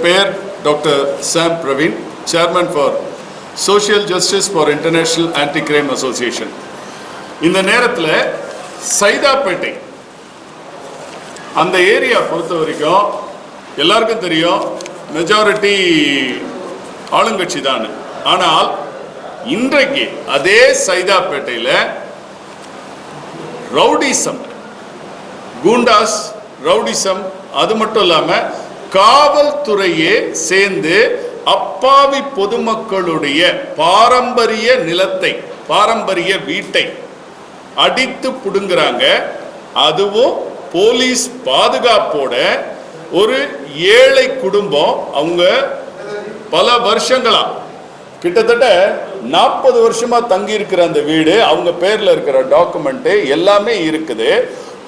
பெயர் doctor Sam Praveen chairman for social justice for international anti crime association இந்த நேரத்தில் சைதாப்பேட்டை அந்த ஏரியா பொறுத்த வரைக்கும் எல்லாருக்கும் தெரியும் மெஜாரிட்டி ஆளுங்கட்சி தான். ஆனால் இன்றைக்கு அதே சைதாப்பேட்டையில் ரவுடிசம் கூண்டாஸ் ரவுடிசம் அது மட்டும் இல்லாமல் காவல்துறையே சேர்ந்து அப்பாவி பொதுமக்களுடைய பாரம்பரிய நிலத்தை பாரம்பரிய வீட்டை அடித்து புடுங்குறாங்க. அதுவும் போலீஸ் பாதுகாப்போட ஒரு ஏழை குடும்பம் அவங்க பல வருஷங்களா கிட்டத்தட்ட நாற்பது வருஷமா தங்கி இருக்கிற அந்த வீடு அவங்க பேர்ல இருக்கிற டாக்குமெண்ட் எல்லாமே இருக்குது.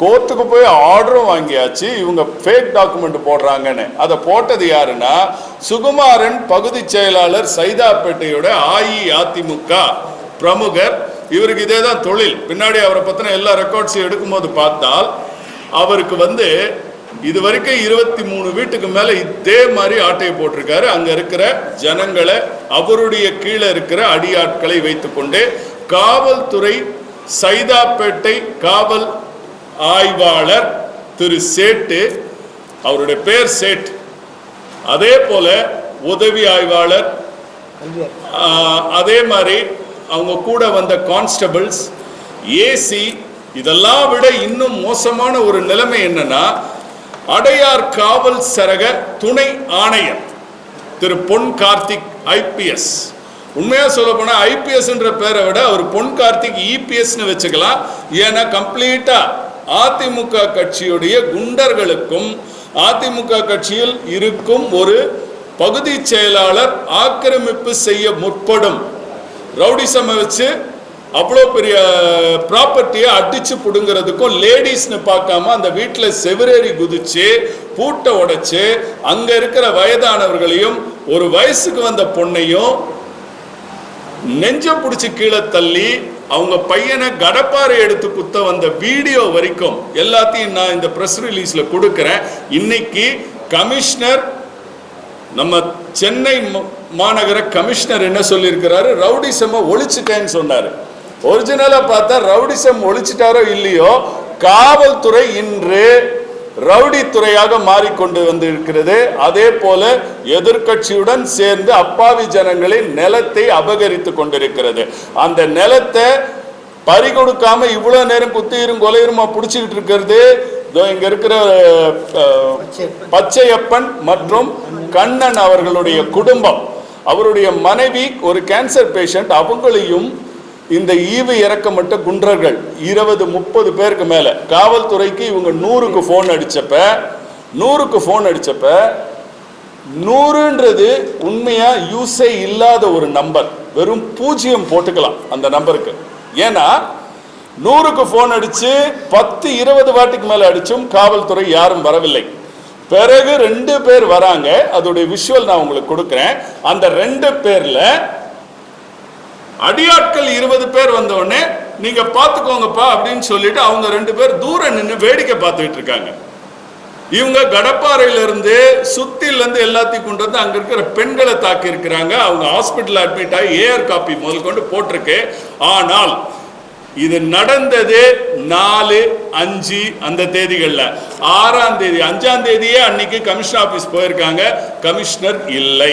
கோர்ட்டுக்கு போய் ஆர்டரும் வாங்கியாச்சு இவங்க ஃபேக் டாக்குமெண்ட் போடுறாங்கன்னு. அதை போட்டது யாருன்னா சுகுமாரன் பகுதி செயலாளர் சைதாப்பேட்டையோட அஇஅதிமுக பிரமுகர். இவருக்கு இதே தான் தொழில். பின்னாடி அவரை பற்றின எல்லா ரெக்கார்ட்ஸையும் எடுக்கும்போது பார்த்தால் அவருக்கு வந்து இது வரைக்கும் இருபத்தி மூணு வீட்டுக்கு மேலே இதே மாதிரி ஆட்டையை போட்டிருக்காரு. அங்கே இருக்கிற ஜனங்களை அவருடைய கீழே இருக்கிற அடியாட்களை வைத்துக்கொண்டு காவல்துறை சைதாப்பேட்டை காவல் ஆய்வாளர் திரு சேட்டு அவருடைய பேர் சேட். அதே போல உதவி ஆய்வாளர் அதே மாதிரி அவங்க கூட வந்த கான்ஸ்டபிள்ஸ் ஏசி இதெல்லாம் விட இன்னும் மோசமான ஒரு நிலைமை என்னன்னா அடையார் காவல் சரக துணை ஆணையர் திரு பொன் கார்த்திக் ஐபிஎஸ் உண்மையா சொல்ல போனா ஐபிஎஸ்ன்ற பேரை விட அவர் பொன் கார்த்திக் இபிஎஸ்னு வச்சுக்கலாம். ஏன்னா கம்ப்ளீட்டா அதிமுக கட்சியுடைய குண்டர்களுக்கும் அதிமுக கட்சியில் இருக்கும் ஒரு பகுதி செயலாளர் ஆக்கிரமிப்பு செய்ய முற்படும். ரவுடிசம் வச்சு அவ்வளோ பெரிய ப்ராப்பர்ட்டியை அடிச்சு பிடுங்கிறதுக்கும் லேடிஸ்னு பார்க்காம அந்த வீட்டில் செவிரேறி குதிச்சு பூட்டை உடைச்சு அங்கே இருக்கிற வயதானவர்களையும் ஒரு வயசுக்கு வந்த பொண்ணையும் நெஞ்ச பிடிச்சி கீழே தள்ளி அவங்க பையனை கடப்பாரை எடுத்து குத்த வந்த வீடியோ வரைக்கும் எல்லாத்தையும் நான் இந்த ப்ரெஸ் ரிலீஸில் கொடுக்குறேன். இன்னைக்கு கமிஷனர் நம்ம சென்னை மாநகர கமிஷனர் என்ன சொல்லியிருக்கிறாரு? ரவுடிசமை ஒழிச்சிட்டேன்னு சொன்னார். ஒரிஜினலாக பார்த்தா ரவுடிசம் ஒழிச்சிட்டாரோ இல்லையோ? காவல்துறை இன்று ரவுடி துறையாக மாறிக்கொண்டு வந்து இருக்கிறது அதே போல எதிர்க்கட்சியுடன் சேர்ந்து அப்பாவி ஜனங்களின் நிலத்தை அபகரித்து கொண்டிருக்கிறது. அந்த நிலத்தை பறி கொடுக்காம இவ்வளவு நேரம் குத்திரும் கொலையுமா பிடிச்சிக்கிட்டு இருக்கிறது? இங்க இருக்கிற பச்சையப்பன் மற்றும் கண்ணன் அவர்களுடைய குடும்பம். அவருடைய மனைவி ஒரு கேன்சர் பேஷண்ட் அவங்களையும் இந்த ஈவு இறக்கமட்ட குன்றர்கள் இருபது முப்பது பேருக்கு மேல. காவல்துறைக்கு இவங்க நூறுக்கு ஃபோன் அடிச்சப்ப நூறுக்கு ஃபோன் அடிச்சப்ப நூறுன்றது உண்மையா யூஸே இல்லாத ஒரு நம்பர் வெறும் பூஜ்ஜியம் போட்டுக்கலாம் அந்த நம்பருக்கு ஏன்னா நூறுக்கு ஃபோன் அடிச்சு பத்து இருபது வாட்டிக்கு மேல அடிச்சும் காவல்துறை யாரும் வரவில்லை. பிறகு ரெண்டு பேர் வராங்க. அதோடைய விஷுவல் நான் உங்களுக்கு கொடுக்குறேன். அந்த ரெண்டு பேர்ல அடியாட்கள் இருபது பேர் வந்த நீங்க பாத்துக்கோங்கப்பா அப்படின்னு சொல்லிட்டு அவங்க ரெண்டு பேர் தூரம் நின்று வேடிக்கை பார்த்துட்டு இருக்காங்க. இவங்க கடப்பாறையில இருந்து சுத்தில இருந்து எல்லாத்தையும் கொண்டு வந்து அங்க இருக்கிற பெண்களை தாக்கி இருக்கிறாங்க அவங்க ஹாஸ்பிட்டல் அட்மிட் ஆகி ஏஆர் காப்பி முதல் கொண்டு போட்டிருக்கு. ஆனால் இது நடந்தது நாலு அஞ்சு அந்த தேதிகளில். ஆறாம் தேதி அஞ்சாம் தேதியே அன்னைக்கு கமிஷனர் ஆஃபீஸ் போயிருக்காங்க. கமிஷனர் இல்லை.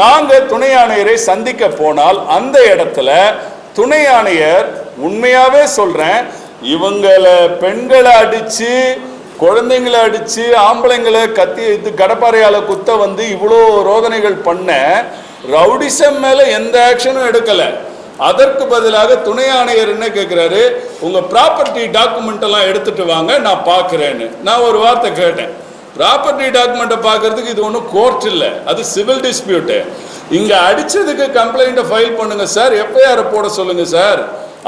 நாங்கள் துணை ஆணையரை சந்திக்க போனால் அந்த இடத்துல துணை ஆணையர் உண்மையாவே சொல்றேன் இவங்களை பெண்களை அடிச்சு குழந்தைங்களை அடிச்சு ஆம்பளைங்களை கத்தி இது கடப்பாறையால குத்த வந்து இவ்வளோ ரோதனைகள் பண்ண ரவுடிசம் மேல எந்த ஆக்ஷனும் எடுக்கல. அதற்கு பதிலாக துணை ஆணையர் என்ன கேட்குறாரு உங்க ப்ராப்பர்ட்டி டாக்குமெண்ட் எல்லாம் எடுத்துட்டு வாங்க நான் பார்க்குறேன்னு. நான் ஒரு வார்த்தை கேட்டேன். ப்ராப்பர்ட்டி டாக்குமெண்ட்டை பார்க்கறதுக்கு இது ஒன்றும் கோர்ட் இல்லை. அது சிவில் டிஸ்பியூட்டு இங்கே அடித்ததுக்கு கம்ப்ளைண்ட்டை ஃபைல் பண்ணுங்கள் சார். எஃப்ஐஆர் போட சொல்லுங்கள் சார்.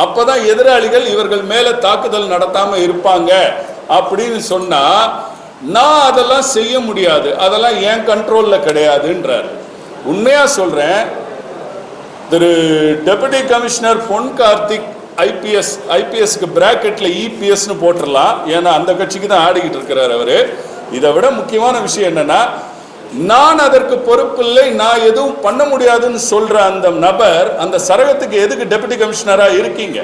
அப்போ தான் எதிராளிகள் இவர்கள் மேலே தாக்குதல் நடத்தாமல் இருப்பாங்க அப்படின்னு சொன்னால் நான் அதெல்லாம் செய்ய முடியாது. அதெல்லாம் என் கண்ட்ரோலில் கிடையாதுன்றார். உண்மையாக சொல்கிறேன் திரு deputy commissioner Pon Karthik IPS ஐபிஎஸ்க்கு பிராக்கெட்டில் இபிஎஸ்னு போட்டுடலாம் ஏன்னா அந்த கட்சிக்கு தான் ஆடிக்கிட்டு இருக்கிறார் அவர். இதை விட முக்கியமான விஷயம் என்னன்னா நான் அதற்கு பொறுப்பில்லை நான் எதுவும் பண்ண முடியாதுன்னு சொல்ற அந்த நபர் அந்த சரகத்துக்கு எதுக்கு டெபுட்டி கமிஷனரா இருக்கீங்க?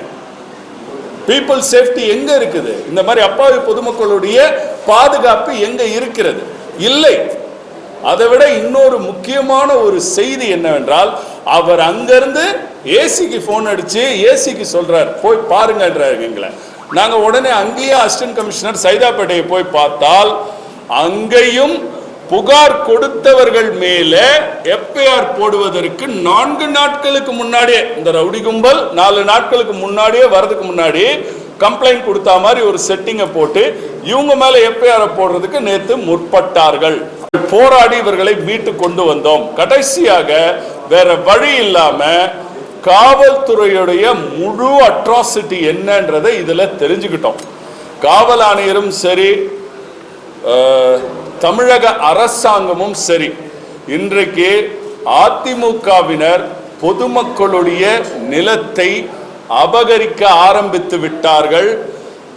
பீப்புள் சேஃப்டி எங்க இருக்குது? இந்த மாதிரி அப்பாவி பொதுமக்களுடைய பாதுகாப்பு எங்க இருக்கிறது? இல்லை. அதை விட இன்னொரு முக்கியமான ஒரு செய்தி என்னவென்றால் அவர் அங்கிருந்து ஏசிக்கு ஃபோன் அடிச்சு ஏசிக்கு சொல்றார் போய் பாருங்கன்றாரு எங்களை நாங்க உடனே அங்கேயே அசிஸ்டன்ட் கமிஷனர் சைதாப்பேட்டையை போய் பார்த்தால் அங்கேயும் புகார் கொடுத்தவர்கள் மேல எஃப்ஐஆர் போடுவதற்கு நான்கு நாட்களுக்கு முன்னாடியே இந்த ரவுடி கும்பல் நாலு நாட்களுக்கு முன்னாடியே வரதுக்கு முன்னாடி கம்ப்ளைண்ட் கொடுத்த மாதிரி ஒரு செட்டிங்கை போட்டு இவங்க மேல எஃப்ஐஆர் போடுறதுக்கு நேத்து முற்பட்டார்கள். போராடி இவர்களை மீட்டு கொண்டு வந்தோம். கடைசியாக வேற வழி இல்லாம காவல்துறையுடைய முழு அட்ராசிட்டி என்னன்றதை இதுல தெரிஞ்சுக்கிட்டோம். காவல் ஆணையரும் சரி தமிழக அரசாங்கமும் சரி. இன்றைக்கு அதிமுகவினர் பொதுமக்களுடைய நிலத்தை அபகரிக்க ஆரம்பித்து விட்டார்கள்.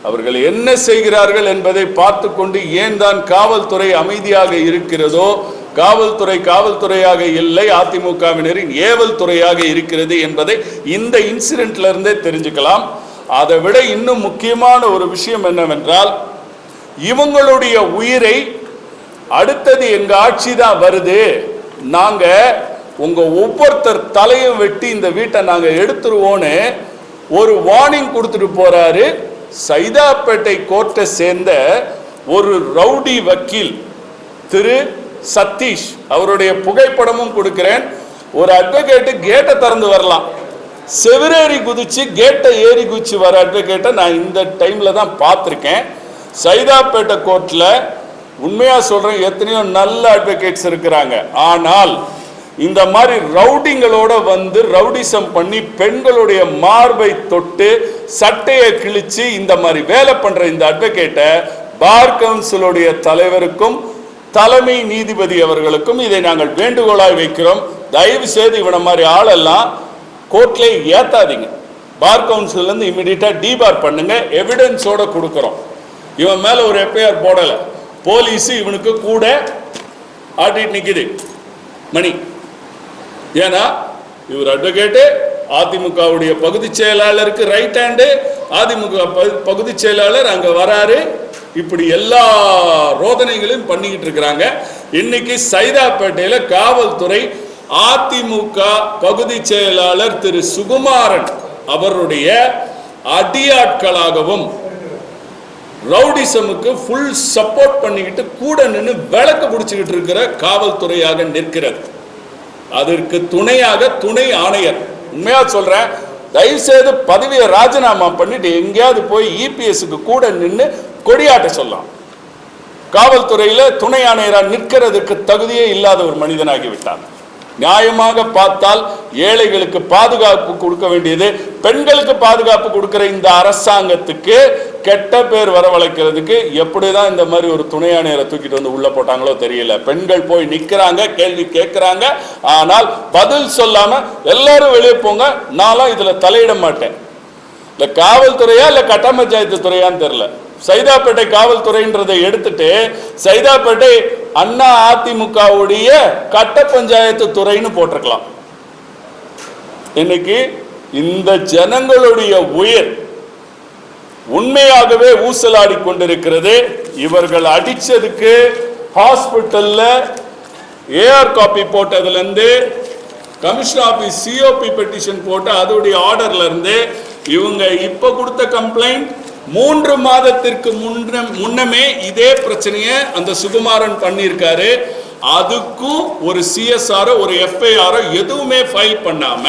அவர்கள் என்ன செய்கிறார்கள் என்பதை பார்த்து கொண்டு ஏன் தான் காவல்துறை அமைதியாக இருக்கிறதோ காவல்துறை காவல்துறையாக இல்லை அதிமுகவினரின் ஏவல் துறையாக இருக்கிறது என்பதை இந்த இன்சிடென்ட்ல இருந்தே தெரிஞ்சுக்கலாம். அதை விட இன்னும் முக்கியமான ஒரு விஷயம் என்னவென்றால் இவங்களுடைய உயிரை அடுத்தது எங்க ஆட்சி தான் வருது. நாங்க உங்க ஒவ்வொருத்தர் தலையும் வெட்டி இந்த வீட்டை நாங்க எடுத்துருவோன்னு ஒரு வார்னிங் கொடுத்துட்டு போறாரு. சைதாப்பேட்டை கோர்ட்டை சேர்ந்த ஒரு ரவுடி வக்கீல் திரு சதீஷ். அவருடைய புகைப்படமும் கொடுக்கிறேன். ஒரு அட்வொகேட்டு கேட்டை திறந்து வரலாம். செவிரேறி குதிச்சு கேட்டை ஏறி குதிச்சு வர அட்வொகேட்டை நான் இந்த டைம்ல தான் பார்த்துருக்கேன். சைதாப்பேட்டை கோர்ட்டில் உண்மையாக சொல்கிறேன் எத்தனையோ நல்ல அட்வொகேட்ஸ் இருக்கிறாங்க. ஆனால் இந்த மாதிரி ரவுடிங்களோட வந்து ரவுடிசம் பண்ணி பெண்களுடைய மார்பை தொட்டு சட்டையை கிழிச்சு இந்த மாதிரி வேலை பண்ணுற இந்த அட்வொகேட்டை பார் கவுன்சிலுடைய தலைவருக்கும் தலைமை நீதிபதி அவர்களுக்கும் இதை நாங்கள் வேண்டுகோளாய் வைக்கிறோம். தயவு செய்து இவன மாதிரி ஆளெல்லாம் கோர்ட்லேயே ஏற்றாதீங்க பார் கவுன்சிலேருந்து இமீடியட்டாக இமிடியட்டா டிபார் பண்ணுங்க. எவிடன்ஸோட கொடுக்குறோம். இவன் மேல ஒரு எஃப்ஐஆர் போடல. போலீஸ் இவனுக்கு கூட ஆட்டிட்டு நிக்குது. மணி. ஏன்னா இவர் அட்வொகேட்டு அதிமுகவுடைய பகுதி செயலாளருக்கு ரைட் ஹேண்டு அதிமுக பகுதி செயலாளர் அங்க வராரு. இப்படி எல்லா ரோதனைகளையும் பண்ணிக்கிட்டு இருக்கிறாங்க. இன்னைக்கு சைதாப்பேட்டையில காவல்துறை அதிமுக பகுதி செயலாளர் திரு. சுகுமாரன் அவருடைய அடியாட்களாகவும் ரவுடிசமுக்கு ஃபுல் சப்போர்ட் பண்ணிக்கிட்டு கூட நின்று விளக்கு பிடிச்சிக்கிட்டு இருக்கிற காவல்துறையாக நிற்கிறது. அதற்கு துணையாக துணை ஆணையர். உண்மையா சொல்றேன் தயவு செய்து பதவியை ராஜினாமா பண்ணிட்டு எங்கேயாவது போய் இபிஎஸ்க்கு கூட நின்று கொடியாட்ட சொல்லலாம். காவல்துறையில் துணை ஆணையராக நிற்கிறதுக்கு தகுதியே இல்லாத ஒரு மனிதனாகிவிட்டான் நியாயமாக பார்த்தால் ஏழைகளுக்கு பாதுகாப்பு கொடுக்க வேண்டியது பெண்களுக்கு பாதுகாப்பு கொடுக்கிற இந்த அரசாங்கத்துக்கு கெட்ட பேர் வரவழைக்கிறதுக்கு எப்படிதான் இந்த மாதிரி ஒரு துணை ஆணையரை தூக்கிட்டு வந்து உள்ள போட்டாங்களோ தெரியல. பெண்கள் போய் நிக்கிறாங்க கேள்வி கேட்கிறாங்க. ஆனால் பதில் சொல்லாம எல்லாரும் வெளியே போங்க நான்லாம் இதுல தலையிட மாட்டேன். இல்ல காவல்துறையா இல்ல கட்ட பஞ்சாயத்து துறையான்னு தெரியல. சைதாப்பேட்டை காவல்துறைன்றதை எடுத்துட்டு சைதாப்பேட்டை அண்ணா அதிமுகவுடைய கட்ட பஞ்சாயத்து துறைன்னு போட்டிருக்கலாம். இன்னைக்கு இந்த ஜனங்களுடைய உயிர் உண்மையாகவே ஊசலாடி கொண்டிருக்கிறது. இவர்கள் அடிச்சதுக்கு ஹாஸ்பிட்டல்ல ஏஆர் காப்பி போட்டதுல இருந்து ஆஃபீஸ் ஆபீஸ் சிஓபி பெட்டிஷன் போட்டு அதோடைய ஆர்டர்ல இருந்து இவங்க இப்ப கொடுத்த கம்ப்ளைண்ட் மூன்று மாதத்திற்கு முன்ன முன்னமே இதே பிரச்சனையை அந்த சுகுமாரன் பண்ணியிருக்காரு. அதுக்கும் ஒரு சிஎஸ்ஆரோ ஒரு எஃப்ஐஆரோ எதுவுமே ஃபைல் பண்ணாம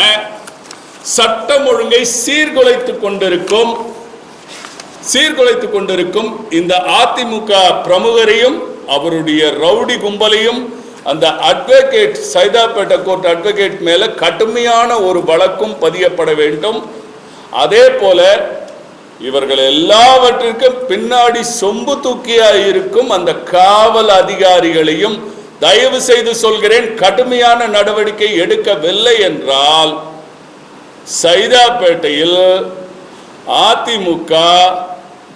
சட்டம் ஒழுங்கை சீர்குலைத்து கொண்டிருக்கும். சீர்குலைத்து கொண்டிருக்கும் இந்த அதிமுக பிரமுகரையும் அவருடைய ரவுடி கும்பலையும் அந்த அட்வொகேட் சைதாப்பேட்டை கோர்ட் அட்வொகேட் மேல கடுமையான ஒரு வழக்கும் பதியப்பட வேண்டும். அதே போல இவர்கள் எல்லாவற்றிற்கும் பின்னாடி சொம்பு தூக்கியா இருக்கும் அந்த காவல் அதிகாரிகளையும் தயவு செய்து சொல்கிறேன் கடுமையான நடவடிக்கை எடுக்கவில்லை என்றால் சைதாப்பேட்டையில் அதிமுக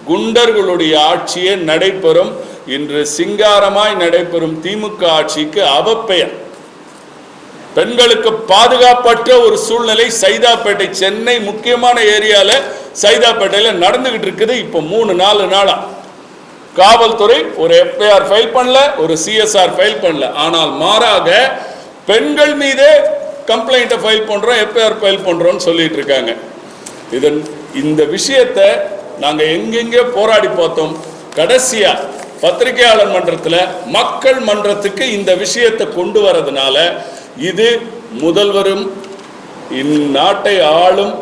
குண்டர்களுடைய ஆட்சியே நடைபெறும். இன்று சிங்காரமாய் நடைபெறும் திமுக ஆட்சிக்கு அவப்பெயர். பெண்களுக்கு பாதுகாப்பற்ற ஒரு சூழ்நிலை சைதாப்பேட்டை சென்னை முக்கியமான ஏரியால சைதாப்பேட்டையில நடந்துகிட்டு இருக்குது. இப்போ மூணு நாலு நாளா. காவல்துறை ஒரு எஃப்ஐஆர் ஃபைல் பண்ணல ஒரு சிஎஸ்ஆர் ஃபைல் பண்ணல. ஆனால் மாறாக பெண்கள் மீதே கம்ப்ளைண்ட்டை ஃபைல் பண்ணுறோம் எஃப்ஐஆர் ஃபைல் பண்ணுறோம்னு சொல்லிட்டு இருக்காங்க. இதன் இந்த விஷயத்தை நாங்க எங்கெங்கே போராடி பார்த்தோம். கடைசியா பத்திரிகையாளர் மன்றத்தில் மக்கள் மன்றத்துக்கு இந்த விஷயத்தை கொண்டு வரதுனால இது முதல்வரும் இந்நாட்டை ஆளும்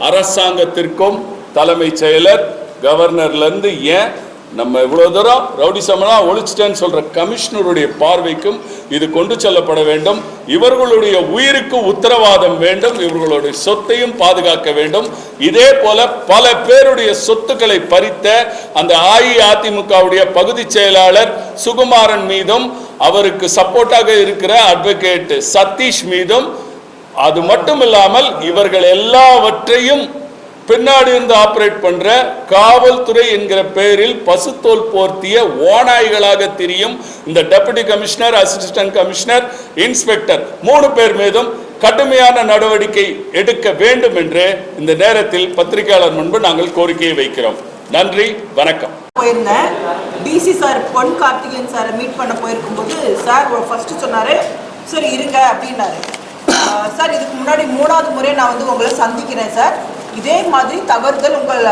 அரசாங்கத்திற்கும் தலைமைச் செயலர் கவர்னர்லேருந்து ஏன் நம்ம இவ்வளோ தூரம் ரவுடிசமெல்லாம் ஒழிச்சிட்டேன்னு சொல்ற கமிஷனருடைய பார்வைக்கும் இது கொண்டு செல்லப்பட வேண்டும். இவர்களுடைய உயிருக்கு உத்தரவாதம் வேண்டும். இவர்களுடைய சொத்தையும் பாதுகாக்க வேண்டும். இதே போல பல பேருடைய சொத்துக்களை பறித்த அந்த அஇஅதிமுகவுடைய பகுதி செயலாளர் சுகுமாரன் மீதும் அவருக்கு சப்போர்ட்டாக இருக்கிற அட்வொகேட் சதீஷ் மீதும் அது மட்டும் இல்லாமல் இவர்கள் எல்லாவற்றையும் பின்னாடி இருந்து ஆப்ரேட் பண்ற காவல்துறை என்கிற பெயரில் பசுத்தோல் போர்த்திய ஓநாய்களாக தெரியும் இந்த deputy commissioner assistant commissioner inspector மூணு பேர் மீதும் கடுமையான நடவடிக்கை எடுக்க வேண்டும் என்று இந்த நேரத்தில் பத்திரிகையாளர் முன்பு நாங்கள் கோரிக்கையை வைக்கிறோம். நன்றி வணக்கம். போயிருந்தேன். டிசி சார் பொன் கார்த்திகேயன் சாரை மீட் பண்ண போயிருக்கும் போது சார் ஃபர்ஸ்ட் சொன்னாரு சரி இருங்க அப்படின்னாரு. சார் இதுக்கு முன்னாடி மூணாவது முறை நான் வந்து உங்களை சந்திக்கிறேன் சார். இதே மாதிரி தவறுதல் உங்கள்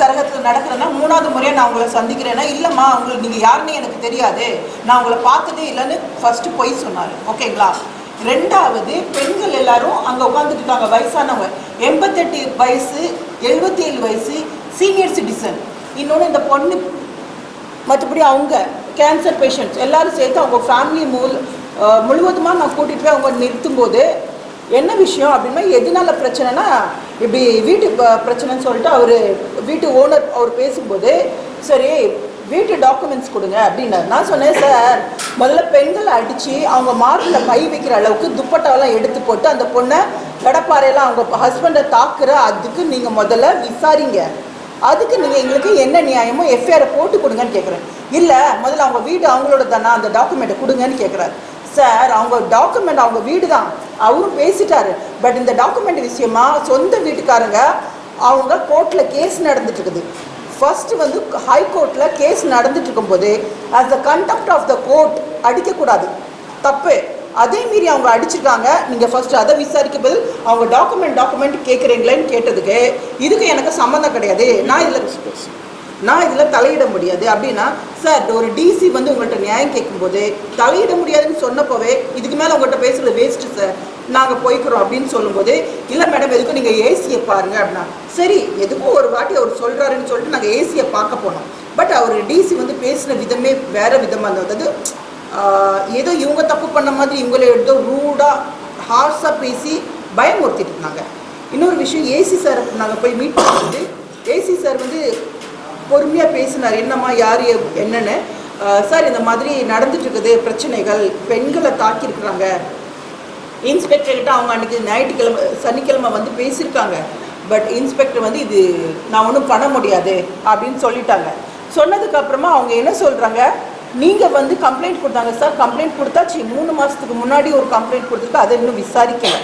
சரகத்தில் நடக்கிறதுனா மூணாவது முறையாக நான் உங்களை சந்திக்கிறேன்னா இல்லைம்மா உங்களுக்கு நீங்கள் யாருன்னு எனக்கு தெரியாது. நான் உங்களை பார்த்ததே இல்லைன்னு ஃபஸ்ட்டு பொய் சொன்னார். ஓகேங்களா? ரெண்டாவது பெண்கள் எல்லாரும் அங்கே உட்காந்துட்டு இருக்காங்க. வயசானவங்க. எண்பத்தெட்டு வயசு எழுபத்தி ஏழு வயசு சீனியர் சிட்டிசன் இன்னொன்று இந்த பொண்ணு மற்றபடி அவங்க கேன்சர் பேஷண்ட்ஸ் எல்லாரும் சேர்த்து அவங்க ஃபேமிலி முழு முழுவதுமாக நான் கூட்டிகிட்டு போய் அவங்க நிறுத்தும்போது என்ன விஷயம் அப்படின்னா எதனால பிரச்சனைனா இப்படி வீட்டு பிரச்சனைன்னு சொல்லிட்டு அவர் வீட்டு ஓனர் அவர் பேசும்போது சரி வீட்டு டாக்குமெண்ட்ஸ் கொடுங்க அப்படின்னு நான் சொன்னேன் சார் முதல்ல பெண்களை அடித்து அவங்க மார்க்கில் கை வைக்கிற அளவுக்கு துப்பட்டாவெல்லாம் எடுத்து போட்டு அந்த பொண்ணை கடப்பாறையெல்லாம் அவங்க ஹஸ்பண்டை தாக்குற அதுக்கு நீங்கள் முதல்ல விசாரிங்க. அதுக்கு நீங்கள் எங்களுக்கு என்ன நியாயமோ எஃப்ஐஆரை போட்டு கொடுங்கன்னு கேட்குறேன் இல்லை முதல்ல அவங்க வீடு அவங்களோட தானே அந்த டாக்குமெண்ட்டை கொடுங்கன்னு கேட்குறாரு சார் அவங்க டாக்குமெண்ட் அவங்க வீடு தான் அவரும் பேசிட்டாரு. பட் இந்த டாக்குமெண்ட் விஷயமா சொந்த வீட்டுக்காரங்க அவங்க கோர்ட்டில் கேஸ் நடந்துட்டு இருக்குது வந்து ஹை கோர்ட்டில் கேஸ் நடந்துட்டு இருக்கும்போது as the conduct of the court அடிக்கக்கூடாது. தப்பு. அதே மீறி அவங்க அடிச்சிருக்காங்க. நீங்கள் ஃபஸ்ட்டு அதை விசாரிக்க பதில் அவங்க டாக்குமெண்ட் டாக்குமெண்ட் கேட்குறீங்களேன்னு கேட்டதுக்கு இதுக்கு எனக்கு சம்மந்தம் கிடையாது. நான் இதில் நான் இதில் தலையிட முடியாது. அப்படின்னா சார் ஒரு டிசி வந்து உங்கள்கிட்ட நியாயம் கேட்கும்போது தலையிட முடியாதுன்னு சொன்னப்போவே இதுக்கு மேலே உங்கள்கிட்ட பேசுகிறது வேஸ்ட்டு சார் நாங்கள் போய்க்கிறோம் அப்படின்னு சொல்லும்போது இல்லை மேடம் எதுக்கும் நீங்கள் ஏசியை பாருங்க அப்படின்னா சரி எதுக்கும் ஒரு வாட்டி அவர் சொல்கிறாருன்னு சொல்லிட்டு நாங்கள் ஏசியை பார்க்க போனோம். பட் அவர் டிசி வந்து பேசின விதமே வேறு விதமாக இருந்தது. அதாவது ஏதோ இவங்க தப்பு பண்ண மாதிரி இவங்கள ஏதோ ரூடாக ஹார்ஸாக பேசி பயமுறுத்திட்டு இருந்தாங்க. இன்னொரு விஷயம் ஏசி சார் நாங்கள் போய் மீட் பண்ணும்போது ஏசி சார் வந்து பொறுமையாக பேசினார். என்னம்மா யார் என்னென்னு? சார் இந்த மாதிரி நடந்துட்டுருக்குது பிரச்சனைகள் பெண்களை தாக்கியிருக்கிறாங்க. இன்ஸ்பெக்டர்கிட்ட அவங்க அன்றைக்கி ஞாயிற்றுக்கிழமை சனிக்கிழமை வந்து பேசியிருக்காங்க. பட் இன்ஸ்பெக்டர் வந்து இது நான் ஒன்றும் பண்ண முடியாது அப்படின்னு சொல்லிட்டாங்க. சொன்னதுக்கப்புறமா அவங்க என்ன சொல்கிறாங்க நீங்கள் வந்து கம்ப்ளைண்ட் கொடுத்தாங்க சார். கம்ப்ளைண்ட் கொடுத்தாச்சு. மூணு மாதத்துக்கு முன்னாடி ஒரு கம்ப்ளைண்ட் கொடுத்துருக்கு. அதை இன்னும் விசாரிக்கல.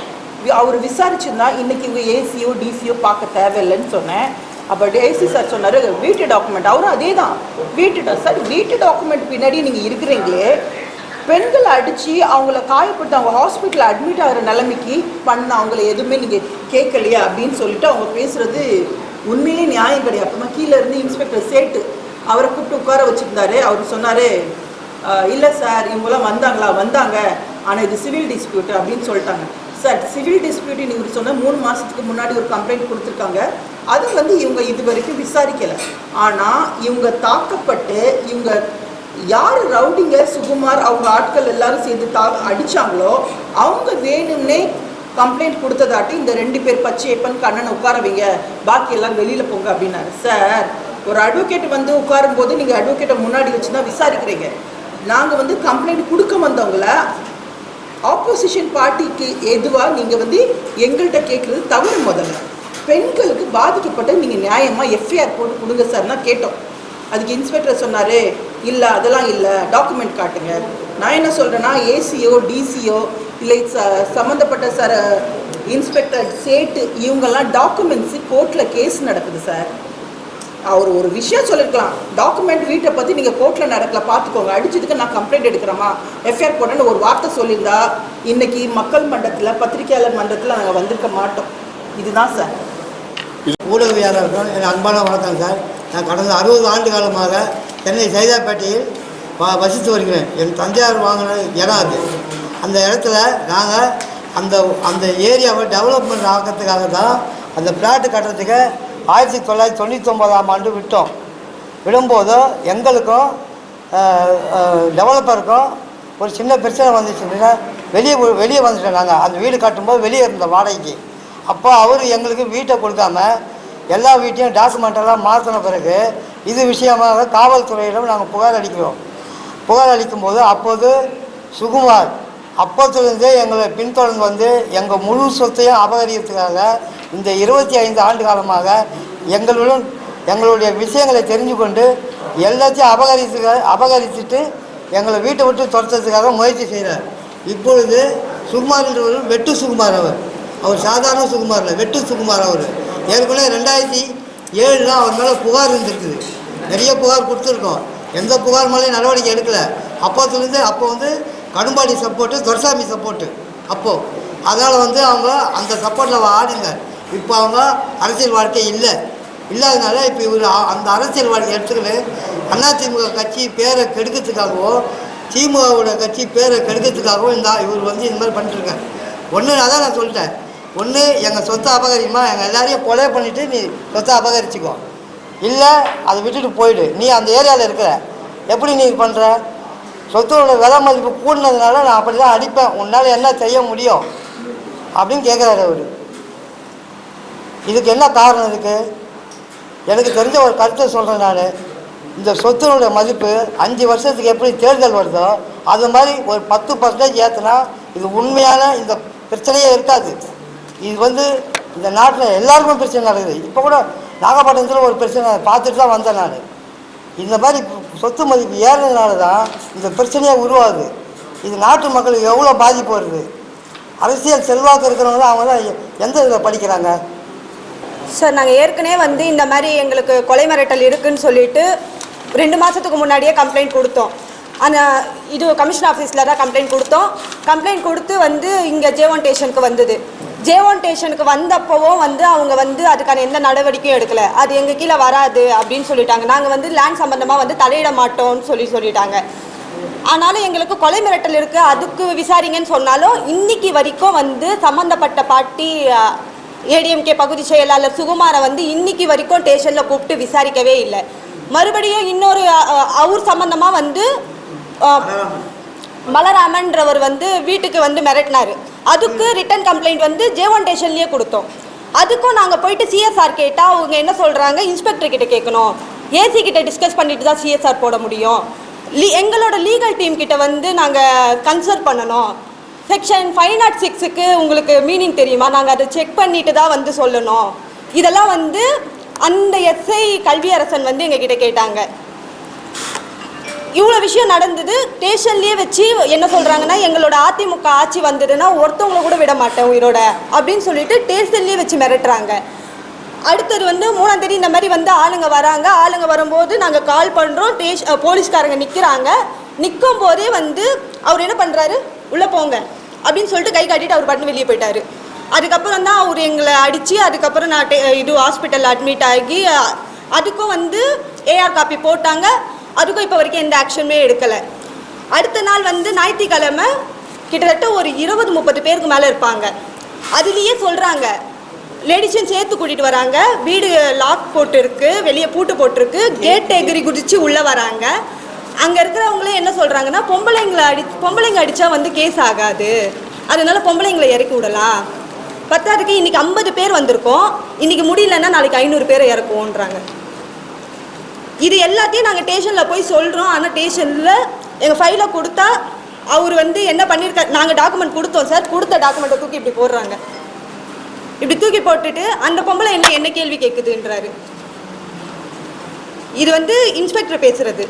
அவர் விசாரிச்சிருந்தா இன்றைக்கி இவங்க ஏசியோ டிசியோ பார்க்க தேவையில்லைன்னு சொன்னேன். அப்போ ஏசி சார் சொன்னார் வீட்டு டாக்குமெண்ட் அவரும் அதே தான் வீட்டு சார் வீட்டு டாக்குமெண்ட் பின்னாடி நீங்கள் இருக்கிறீங்களே பெண்களை அடித்து அவங்கள காயப்படுத்தி அவங்க ஹாஸ்பிட்டலில் அட்மிட் ஆகிற நிலைமைக்கு பண்ண அவங்கள எதுவுமே நீங்கள் கேட்கலையா அப்படின்னு சொல்லிட்டு அவங்க பேசுகிறது உண்மையிலே நியாயம் கிடையாது. அப்புறமா கீழே இருந்து இன்ஸ்பெக்டர் சேட்டு அவரை கூப்பிட்டு உட்கார வச்சுருந்தாரு. அவர் சொன்னார் இல்லை சார் இவங்களாம் வந்தாங்களா? வந்தாங்க. ஆனால் இது சிவில் டிஸ்பியூட் அப்படின்னு சொல்லிட்டாங்க. சார் சிவில் டிஸ்பியூட் இவர் சொன்ன மூணு மாதத்துக்கு முன்னாடி ஒரு கம்ப்ளைண்ட் கொடுத்துருக்காங்க. அது வந்து இவங்க இது வரைக்கும் விசாரிக்கலை. ஆனால் இவங்க தாக்கப்பட்டு இவங்க யார் ரவுடிங்க சுகுமார் அவங்க ஆட்கள் எல்லாரும் சேர்ந்து தா அடித்தாங்களோ அவங்க வேணும்னே கம்ப்ளைண்ட் கொடுத்ததாட்டி இந்த ரெண்டு பேர் பச்சையப்பன் கண்ணனை உட்காரவீங்க பாக்கி எல்லாம் வெளியில் போங்க அப்படின்னாரு. சார் ஒரு அட்வொகேட் வந்து உட்காரும் போது நீங்கள் அட்வொகேட்டை முன்னாடி வச்சு தான் விசாரிக்கிறீங்க. நாங்கள் வந்து கம்ப்ளைண்ட் கொடுக்க வந்தவங்கள ஆப்போசிஷன் பார்ட்டிக்கு எதுவாக நீங்கள் வந்து எங்கள்கிட்ட கேட்குறது தவறு முதல்ல. பெண்களுக்கு பாதிக்கப்பட்ட நீங்கள் நியாயமாக எஃப்ஐஆர் போட்டு கொடுங்க சார்னா கேட்டோம். அதுக்கு இன்ஸ்பெக்டர் சொன்னார் இல்லை அதெல்லாம் இல்லை. டாக்குமெண்ட் காட்டுங்க. நான் என்ன சொல்கிறேன்னா ஏசியோ டிசியோ இல்லை ச சம்மந்தப்பட்ட சார் இன்ஸ்பெக்டர் சேட்டு இவங்கெல்லாம் டாக்குமெண்ட்ஸு கோர்ட்டில் கேஸ் நடக்குது சார் அவர் ஒரு விஷயம் சொல்லிருக்கலாம். டாக்குமெண்ட் வீட்டை பற்றி நீங்கள் கோர்ட்டில் நடக்கல பார்த்துக்கோங்க அடிச்சதுக்கு நான் கம்ப்ளைண்ட் எடுக்கிறோமா எஃப்ஐஆர் போட்டேன்னு ஒரு வார்த்தை சொல்லியிருந்தா இன்னைக்கு மக்கள் மன்றத்தில் பத்திரிகையாளர் மன்றத்தில் நாங்கள் வந்திருக்க மாட்டோம். இதுதான் சார். ஊடகவியாளர்கள் என் அன்பான வணக்கம் சார். நான் கடந்த அறுபது ஆண்டு காலமாக சென்னை சைதாப்பேட்டையில் வ வசித்து வருகிறேன். என் தந்தையார் வாங்கின இடம் அது. அந்த இடத்துல நாங்கள் அந்த அந்த ஏரியாவை டெவலப்மெண்ட் ஆக்கிறதுக்காக தான் அந்த ஃப்ளாட்டு கட்டுறதுக்கு ஆயிரத்தி தொள்ளாயிரத்தி தொண்ணூற்றி ஒன்பதாம் ஆண்டு விட்டோம். விடும்போது எங்களுக்கும் டெவலப்பருக்கும் ஒரு சின்ன பிரச்சனை வந்துச்சுன்னா வெளியே வெளியே வந்துட்டோம் நாங்கள் அந்த வீடு கட்டும்போது வெளியே இருந்த வாடகைக்கு. அப்போ அவர் எங்களுக்கு வீட்டை கொடுக்காம எல்லா வீட்டையும் டாக்குமெண்ட்டெல்லாம் மாற்றின பிறகு இது விஷயமாக காவல்துறையிடம் நாங்கள் புகார் அளிக்கிறோம். புகார் அளிக்கும்போது அப்போது சுகுமார் அப்போத்திலிருந்தே எங்களை பின்தொடர்ந்து வந்து எங்கள் முழு சொத்தையும் அபகரிக்கிறதுக்காக இந்த இருபத்தி ஐந்து ஆண்டு காலமாக எங்களுடன் எங்களுடைய விஷயங்களை தெரிஞ்சு கொண்டு எல்லாத்தையும் அபகரித்து அபகரிச்சுட்டு எங்களை வீட்டை விட்டு துரத்துறதுக்காக முயற்சி செய்கிறார். இப்பொழுது சுகுமார் என்றவர் வெட்டு சுகுமார் அவர். அவர் சாதாரண சுகுமார் இல்லை வெட்டு சுகுமார் அவர். ஏற்கனவே ரெண்டாயிரத்தி ஏழில் அவர் மேலே புகார் இருந்திருக்குது. நிறைய புகார் கொடுத்துருக்கோம். எந்த புகார் மேலேயும் நடவடிக்கை எடுக்கல. அப்போத்துலேருந்து அப்போ வந்து கடும்பாடி சப்போர்ட்டு துரசாமி சப்போர்ட்டு. அப்போது அதனால் வந்து அவங்க அந்த சப்போர்ட்டில் ஆடுங்க. இப்போ அவங்க அரசியல் வாழ்க்கை இல்லை. இல்லாதனால இப்போ இவர் அந்த அரசியல் வாழ்க்கை எடுத்துக்கிட்டு அதிமுக கட்சி பேரை கெடுக்கிறதுக்காகவோ திமுகவோட கட்சி பேரை கெடுக்கிறதுக்காகவோ இந்த இவர் வந்து இந்த மாதிரி பண்ணிட்டுருக்காரு ஒன்று அதான் நான் சொல்லிட்டேன். ஒன்று எங்கள் சொத்தை அபகரிமா எங்கள் எல்லாரையும் கொலை பண்ணிவிட்டு நீ சொத்தை அபகரிச்சிக்கோ. இல்லை அதை விட்டுட்டு போயிடு. நீ அந்த ஏரியாவில் இருக்கிற. எப்படி நீ பண்ணுற சொத்தோட விலை மதிப்பு கூடினதுனால நான் அப்படி தான் அடிப்பேன். உன்னால் என்ன செய்ய முடியும்? அப்படின்னு கேட்குறாரு அவர். இதுக்கு என்ன காரணம் இதுக்கு? எனக்கு தெரிஞ்ச ஒரு கருத்தை சொல்கிறேன் நான். இந்த சொத்தினுடைய மதிப்பு அஞ்சு வருஷத்துக்கு எப்படி தேர்தல் வருதோ அது மாதிரி ஒரு பத்து பர்சன்டேஜ் ஏற்றுனா இது உண்மையான இந்த பிரச்சனையே இருக்காது. இது வந்து இந்த நாட்டில் எல்லாருக்கும் பிரச்சனை நடக்குது. இப்போ கூட நாகப்பட்டினத்தில் ஒரு பிரச்சனை பார்த்துட்டு தான் வந்தேன் நான். இந்த மாதிரி சொத்து மதிப்பு ஏறுறதுனால தான் இந்த பிரச்சனையாக உருவாகுது. இது நாட்டு மக்களுக்கு எவ்வளோ பாதிப்பு வருது? அரசியல் செல்வாக்கு இருக்கிறவங்க அவங்க தான் எந்த இதில் படிக்கிறாங்க? சார் நாங்கள் ஏற்கனவே வந்து இந்த மாதிரி எங்களுக்கு கொலை மிரட்டல் இருக்குன்னு சொல்லிட்டு ரெண்டு மாதத்துக்கு முன்னாடியே கம்ப்ளைண்ட் கொடுத்தோம். ஆனால் இது கமிஷன் ஆஃபீஸில் தான் கம்ப்ளைண்ட் கொடுத்தோம். கம்ப்ளைண்ட் கொடுத்து வந்து இங்கே ஜேவன் ஸ்டேஷனுக்கு வந்தது. ஜேவன் ஸ்டேஷனுக்கு வந்தப்பவும் வந்து அவங்க வந்து அதுக்கான எந்த நடவடிக்கையும் எடுக்கல. அது எங்கள் கீழே வராது அப்படின்னு சொல்லிட்டாங்க. நாங்கள் வந்து லேண்ட் சம்மந்தமாக வந்து தலையிட மாட்டோம்னு சொல்லி சொல்லிட்டாங்க. ஆனாலும் எங்களுக்கு கொலை மிரட்டல் இருக்கு. அதுக்கு விசாரிங்கன்னு சொன்னாலும் இன்னைக்கு வரைக்கும் வந்து சம்மந்தப்பட்ட பாட்டி ஏடிஎம்கே பகுதி செயலாளர் சுகுமாரை வந்து இன்னைக்கு வரைக்கும் ஸ்டேஷனில் கூப்பிட்டு விசாரிக்கவே இல்லை. மறுபடியும் இன்னொரு அவர் சம்மந்தமாக வந்து மலராமன்றவர் வந்து வீட்டுக்கு வந்து மிரட்டினார். அதுக்கு ரிட்டன் கம்ப்ளைண்ட் வந்து ஜேவன் ஸ்டேஷன்லேயே கொடுத்தோம். அதுக்கும் நாங்கள் போயிட்டு சிஎஸ்ஆர் கேட்டால் அவங்க என்ன சொல்கிறாங்க இன்ஸ்பெக்டர் கிட்ட கேட்கணும். ஏசி கிட்ட டிஸ்கஸ் பண்ணிட்டு தான் சிஎஸ்ஆர் போட முடியும். லீ எங்களோட லீகல் டீம் கிட்ட வந்து நாங்கள் கன்சல்ட் பண்ணணும். செக்ஷன் ஃபைவ் நாட் சிக்ஸுக்கு உங்களுக்கு மீனிங் தெரியுமா? நாங்கள் அதை செக் பண்ணிட்டு தான் வந்து சொல்லணும். இதெல்லாம் வந்து அந்த எஸ்ஐ கல்வியரசன் வந்து எங்ககிட்ட கேட்டாங்க. இவ்வளோ விஷயம் நடந்தது ஸ்டேஷன்லேயே வச்சு என்ன சொல்கிறாங்கன்னா எங்களோட அதிமுக ஆட்சி வந்ததுன்னா ஒருத்தவங்கள கூட விட மாட்டேன் உயிரோட அப்படின்னு சொல்லிட்டு ஸ்டேஷன்லேயே வச்சு மிரட்டுறாங்க. அடுத்தது வந்து மூணாம் தேதி இந்த மாதிரி வந்து ஆளுங்க வராங்க. ஆளுங்க வரும்போது நாங்கள் கால் பண்ணுறோம் டேஷ் போலீஸ்காரங்க நிற்கிறாங்க நிற்கும் போதே வந்து அவர் என்ன பண்ணுறாரு உள்ளே போங்க அப்படின்னு சொல்லிட்டு கை காட்டிட்டு அவர் பாட்டு வெளியே போயிட்டாரு. அதுக்கப்புறம் தான் அவர் எங்களை அடித்து அதுக்கப்புறம் நான் டே- இது ஹாஸ்பிட்டலில் அட்மிட் ஆகி அதுக்கும் வந்து ஏஆர் காப்பி போட்டாங்க. அதுக்கும் இப்போ வரைக்கும் எந்த ஆக்ஷனுமே எடுக்கலை. அடுத்த நாள் வந்து ஞாயிற்றுக்கிழமை கிட்டத்தட்ட ஒரு இருபது முப்பது பேருக்கு மேலே இருப்பாங்க. அதுலேயே சொல்கிறாங்க லேடிஸும் சேர்த்து கூட்டிகிட்டு வராங்க. வீடு லாக் போட்டிருக்கு வெளியே பூட்டு போட்டிருக்கு. கேட் எகிரி குதிச்சு உள்ளே வராங்க. அங்கே இருக்கிறவங்களே என்ன சொல்கிறாங்கன்னா பொம்பளைங்களை அடி பொம்பளைங்க அடித்தா வந்து கேஸ் ஆகாது. அதனால பொம்பளைங்களை இறக்கி விடலாம். பத்தாதுக்கு இன்னைக்கு ஐம்பது பேர் வந்திருக்கோம். இன்றைக்கி முடியலன்னா நாளைக்கு ஐநூறு பேரை இறக்குவோன்றாங்க. இது எல்லாத்தையும் நாங்கள் ஸ்டேஷனில் போய் சொல்கிறோம் ஆனால் ஸ்டேஷனில் எங்கள் ஃபைலை கொடுத்தா அவர் வந்து என்ன பண்ணியிருக்காரு நாங்கள் டாக்குமெண்ட் கொடுத்தோம் சார் கொடுத்த டாக்குமெண்ட்டை தூக்கி இப்படி போடுறாங்க. இப்படி தூக்கி போட்டுட்டு அந்த பொம்பளை என்ன என்ன கேள்வி கேட்குதுன்றாரு. இது வந்து இன்ஸ்பெக்டர் பேசுறது.